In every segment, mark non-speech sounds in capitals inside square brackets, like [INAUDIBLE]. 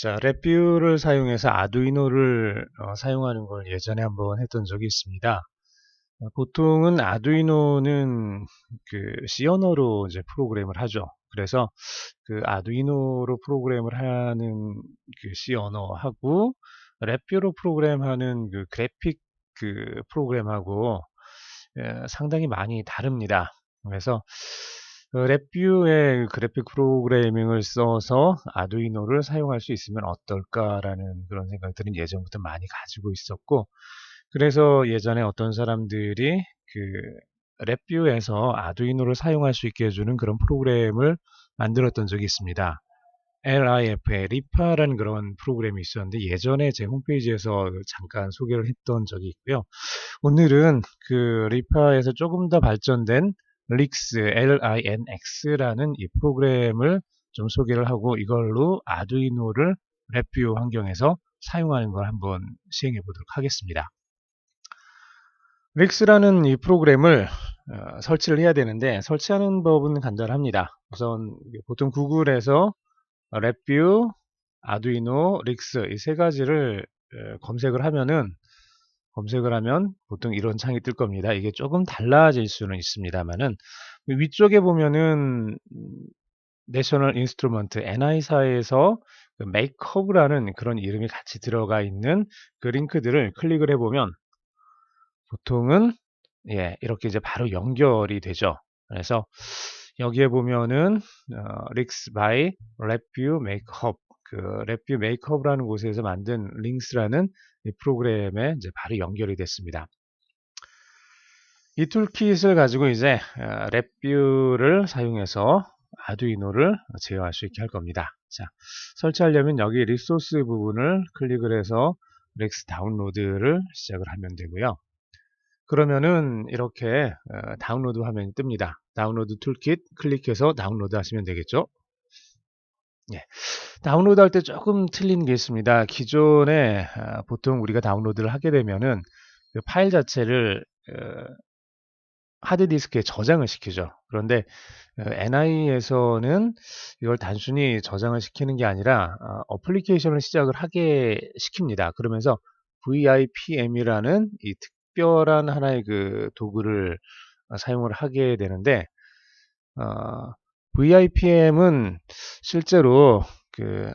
자, 랩뷰를 사용해서 아두이노를 어, 사용하는 걸 예전에 한번 했던 적이 있습니다. 어, 보통은 아두이노는 그 C 언어로 이제 프로그램을 하죠. 그래서 그 아두이노로 프로그램을 하는 그 C 언어하고 랩뷰로 프로그램하는 그 그래픽 그 프로그램하고 예, 상당히 많이 다릅니다. 그래서 그 랩뷰의 그래픽 프로그래밍을 써서 아두이노를 사용할 수 있으면 어떨까라는 그런 생각들은 예전부터 많이 가지고 있었고 그래서 예전에 어떤 사람들이 그 랩뷰에서 아두이노를 사용할 수 있게 해주는 그런 프로그램을 만들었던 적이 있습니다. LIF의 리파라는 그런 프로그램이 있었는데 예전에 제 홈페이지에서 잠깐 소개를 했던 적이 있고요. 오늘은 그 리파에서 조금 더 발전된 릭스, L-I-N-X라는 이 프로그램을 좀 소개를 하고 이걸로 아두이노를 랩뷰 환경에서 사용하는 걸 한번 시행해 보도록 하겠습니다. 릭스라는 이 프로그램을 어, 설치를 해야 되는데 설치하는 법은 간단합니다. 우선 보통 구글에서 랩뷰, 아두이노, 릭스 이 세 가지를 어, 검색을 하면은 검색을 하면 보통 이런 창이 뜰 겁니다. 이게 조금 달라질 수는 있습니다만은 위쪽에 보면은 내셔널 인스트루먼트 NI사에서 메이크업이라는 그런 이름이 같이 들어가 있는 그 링크들을 클릭을 해보면 보통은 예 이렇게 이제 바로 연결이 되죠. 그래서 여기에 보면은 어, 릭스 바이 랩뷰 메이크업 그 랩뷰 메이크업이라는 곳에서 만든 링스라는 이 프로그램에 이제 바로 연결이 됐습니다. 이 툴킷을 가지고 이제 어, 랩뷰를 사용해서 아두이노를 제어할 수 있게 할 겁니다. 자, 설치하려면 여기 리소스 부분을 클릭을 해서 렉스 다운로드를 시작을 하면 되고요. 그러면은 이렇게 어, 다운로드 화면이 뜹니다. 다운로드 툴킷 클릭해서 다운로드 하시면 되겠죠. 예. 다운로드 할 때 조금 틀린 게 있습니다. 기존에 아, 보통 우리가 다운로드를 하게 되면은 그 파일 자체를 어, 하드디스크에 저장을 시키죠. 그런데 NI에서는 이걸 단순히 저장을 시키는 게 아니라 어, 어플리케이션을 시작을 하게 시킵니다. 그러면서 VIPM이라는 이 특별한 하나의 그 도구를 어, 사용을 하게 되는데 어, VIPM은 실제로 그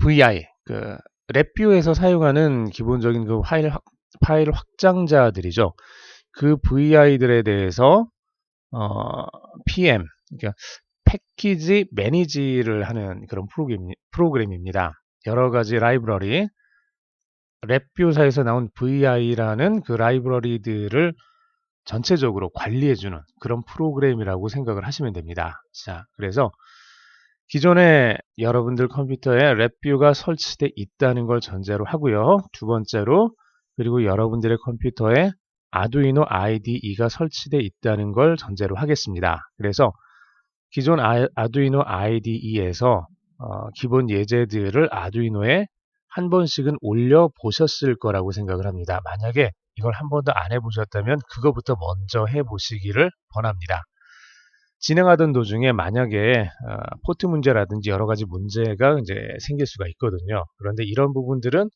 VI 그 랩뷰에서 사용하는 기본적인 그 파일 파일 확장자들이죠. 그 VI들에 대해서 어, PM 그러니까 패키지 매니지를 하는 그런 프로그램, 프로그램입니다. 여러 가지 라이브러리 랩뷰사에서 나온 VI라는 그 라이브러리들을 전체적으로 관리해주는 그런 프로그램이라고 생각을 하시면 됩니다. 자, 그래서 기존에 여러분들 컴퓨터에 랩뷰가 설치되어 있다는 걸 전제로 하고요. 두 번째로 그리고 여러분들의 컴퓨터에 아두이노 IDE가 설치되어 있다는 걸 전제로 하겠습니다. 그래서 기존 아, 두이노 IDE에서 어, 기본 예제들을 아두이노에 한 번씩은 올려 보셨을 거라고 생각을 합니다. 만약에 이걸 한 번도 안 해보셨다면 그거부터 먼저 해보시기를 권합니다. 진행하던 도중에 만약에 어, 포트 문제라든지 여러 가지 문제가 이제 생길 수가 있거든요. 그런데 이런 부분들은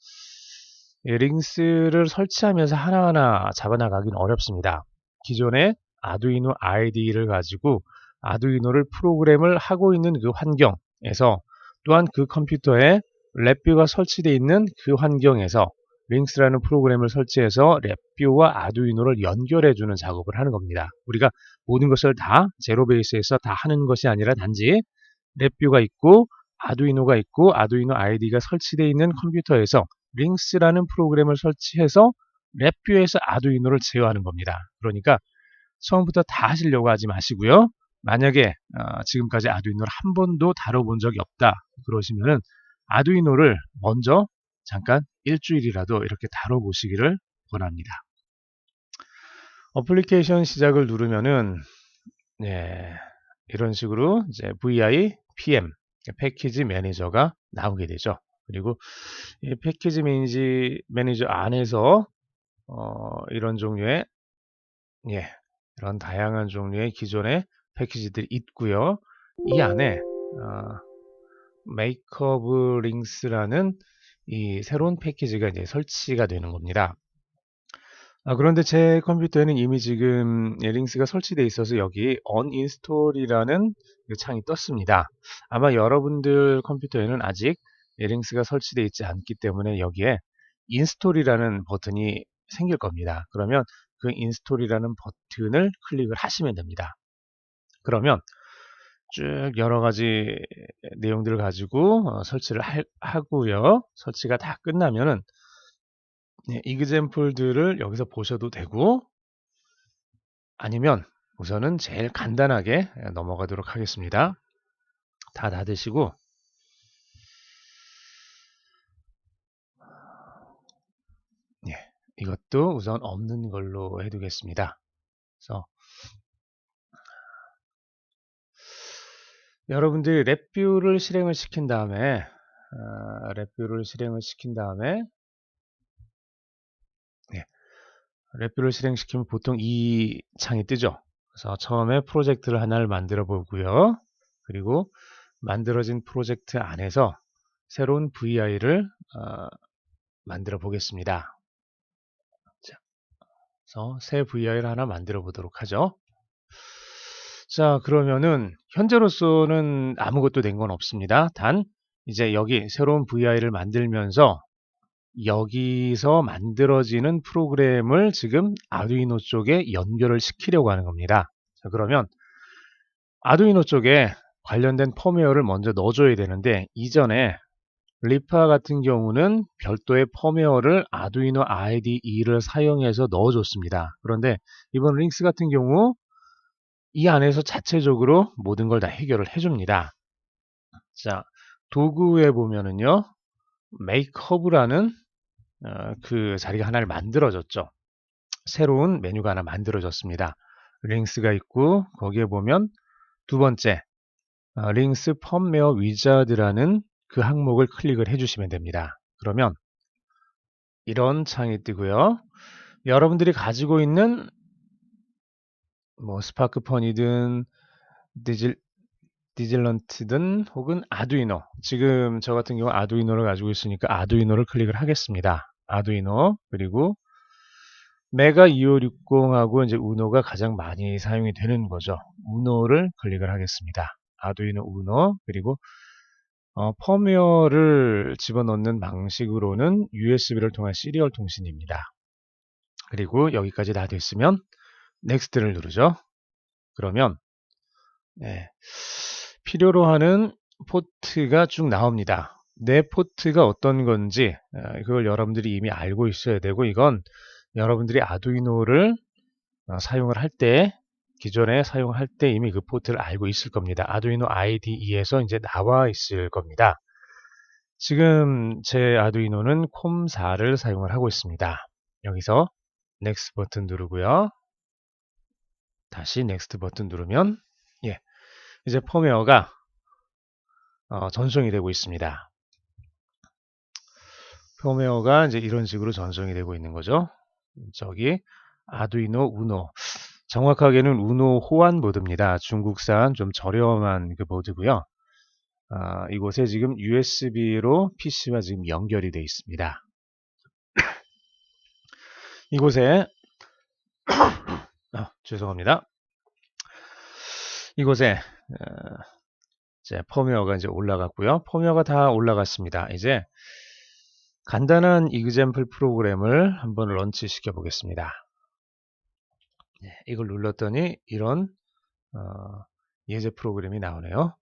링스를 설치하면서 하나하나 잡아나가긴 어렵습니다. 기존에 아두이노 ID를 가지고 아두이노를 프로그램을 하고 있는 그 환경에서 또한 그 컴퓨터에 랩뷰가 설치되어 있는 그 환경에서 링스라는 프로그램을 설치해서 랩뷰와 아두이노를 연결해 주는 작업을 하는 겁니다. 우리가 모든 것을 다 제로 베이스에서 다 하는 것이 아니라 단지 랩뷰가 있고 아두이노가 있고 아두이노 아이디가 설치되어 있는 컴퓨터에서 링스라는 프로그램을 설치해서 랩뷰에서 아두이노를 제어하는 겁니다. 그러니까 처음부터 다 하시려고 하지 마시고요. 만약에 어, 지금까지 아두이노를 한 번도 다뤄본 적이 없다 그러시면은 아두이노를 먼저 잠깐 일주일이라도 이렇게 다뤄보시기를 권합니다. 어플리케이션 시작을 누르면은 예, 이런 식으로 이제 VI PM 패키지 매니저가 나오게 되죠. 그리고 이 패키지 매니지, 매니저 안에서 어, 이런 종류의 예, 이런 다양한 종류의 기존의 패키지들이 있고요. 이 안에 어, 메이크업 링스라는 이 새로운 패키지가 이제 설치가 되는 겁니다. 아, 그런데 제 컴퓨터에는 이미 지금 링스가 설치되어 있어서 여기 uninstall이라는 그 창이 떴습니다. 아마 여러분들 컴퓨터에는 아직 링스가 설치되어 있지 않기 때문에 여기에 인스톨이라는 버튼이 생길 겁니다. 그러면 그 인스톨이라는 버튼을 클릭을 하시면 됩니다. 그러면 쭉 여러 가지 내용들을 가지고 어, 설치를 하, 고요 설치가 다 끝나면은 네, 이그젠플들을 여기서 보셔도 되고 아니면 우선은 제일 간단하게 넘어가도록 하겠습니다. 다 닫으시고 예, 이것도 우선 없는 걸로 해두겠습니다. 그래서 여러분들이 랩뷰를 실행을 시킨 다음에 어, 랩뷰를 실행을 시킨 다음에 네, 랩뷰를 실행시키면 보통 이 창이 뜨죠. 그래서 처음에 프로젝트를 하나를 만들어 보고요. 그리고 만들어진 프로젝트 안에서 새로운 VI를 어, 만들어 보겠습니다. 자, 그래서 새 VI를 하나 만들어 보도록 하죠. 자, 그러면은 현재로서는 아무것도 된 건 없습니다. 단 이제 여기 새로운 VI를 만들면서 여기서 만들어지는 프로그램을 지금 아두이노 쪽에 연결을 시키려고 하는 겁니다. 자, 그러면 아두이노 쪽에 관련된 펌웨어를 먼저 넣어줘야 되는데 이전에 리파 같은 경우는 별도의 펌웨어를 아두이노 IDE를 사용해서 넣어줬습니다. 그런데 이번 링스 같은 경우 이 안에서 자체적으로 모든 걸 다 해결을 해줍니다. 자, 도구에 보면은요, 메이크업이라는 어, 그 자리가 하나를 만들어졌죠. 새로운 메뉴가 하나 만들어졌습니다. 링스가 있고 거기에 보면 두 번째 어, 링스 펌웨어 위자드라는 그 항목을 클릭을 해주시면 됩니다. 그러면 이런 창이 뜨고요. 여러분들이 가지고 있는 뭐 스파크펀이든 디질 디질런트든 혹은 아두이노 지금 저 같은 경우 아두이노를 가지고 있으니까 아두이노를 클릭을 하겠습니다. 아두이노 그리고 메가 2560하고 이제 우노가 가장 많이 사용이 되는 거죠. 우노를 클릭을 하겠습니다. 아두이노 우노 그리고 어, 펌웨어를 집어넣는 방식으로는 USB를 통한 시리얼 통신입니다. 그리고 여기까지 다 됐으면 넥스트를 누르죠. 그러면 네, 필요로 하는 포트가 쭉 나옵니다. 내 포트가 어떤 건지 어, 그걸 여러분들이 이미 알고 있어야 되고 이건 여러분들이 아두이노를 어, 사용을 할 때 기존에 사용할 때 이미 그 포트를 알고 있을 겁니다. 아두이노 IDE에서 이제 나와 있을 겁니다. 지금 제 아두이노는 콤4를 사용을 하고 있습니다. 여기서 넥스트 버튼 누르고요. 다시 넥스트 버튼 누르면 예, 이제 펌웨어가 어, 전송이 되고 있습니다. 펌웨어가 이제 이런 식으로 전송이 되고 있는 거죠. 저기 아두이노 우노 정확하게는 우노 호환 보드입니다. 중국산 좀 저렴한 그 보드고요. 아, 이곳에 지금 USB로 PC와 지금 연결이 되어 있습니다. [COUGHS] 이곳에 아, 죄송합니다. 이곳에 어, 이제 펌웨어가 이제 올라갔고요. 펌웨어가 다 올라갔습니다. 이제 간단한 이그젠플 프로그램을 한번 런치 시켜 보겠습니다. 네, 이걸 눌렀더니 이런 어, 예제 프로그램이 나오네요.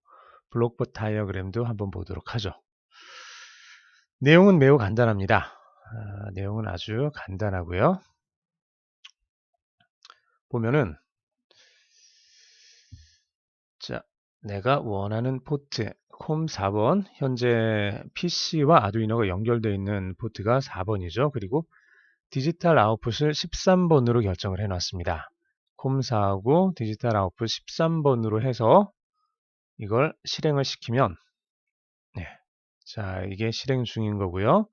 블록버 다이어그램도 한번 보도록 하죠. 내용은 매우 간단합니다. 아, 내용은 아주 간단하고요. 보면은 자, 내가 원하는 포트 콤 4번 현재 PC와 아두이노가 연결되어 있는 포트가 4번이죠. 그리고 디지털 아웃풋을 13번으로 결정을 해놨습니다. 콤 4하고 디지털 아웃풋 13번으로 해서 이걸 실행을 시키면 네. 자 이게 실행 중인 거고요.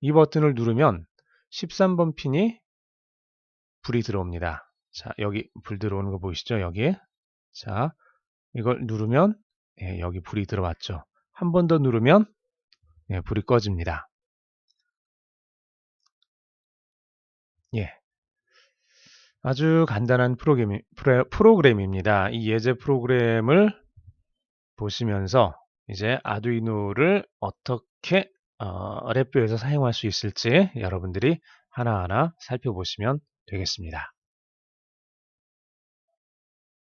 이 버튼을 누르면 13번 핀이 불이 들어옵니다. 자, 여기 불 들어오는 거 보이시죠? 여기. 자, 이걸 누르면 예, 여기 불이 들어왔죠. 한 번 더 누르면 예, 불이 꺼집니다. 예. 아주 간단한 프로그램, 프로그램입니다. 이 예제 프로그램을 보시면서 이제 아두이노를 어떻게 어, 랩뷰에서 사용할 수 있을지 여러분들이 하나하나 살펴보시면 되겠습니다.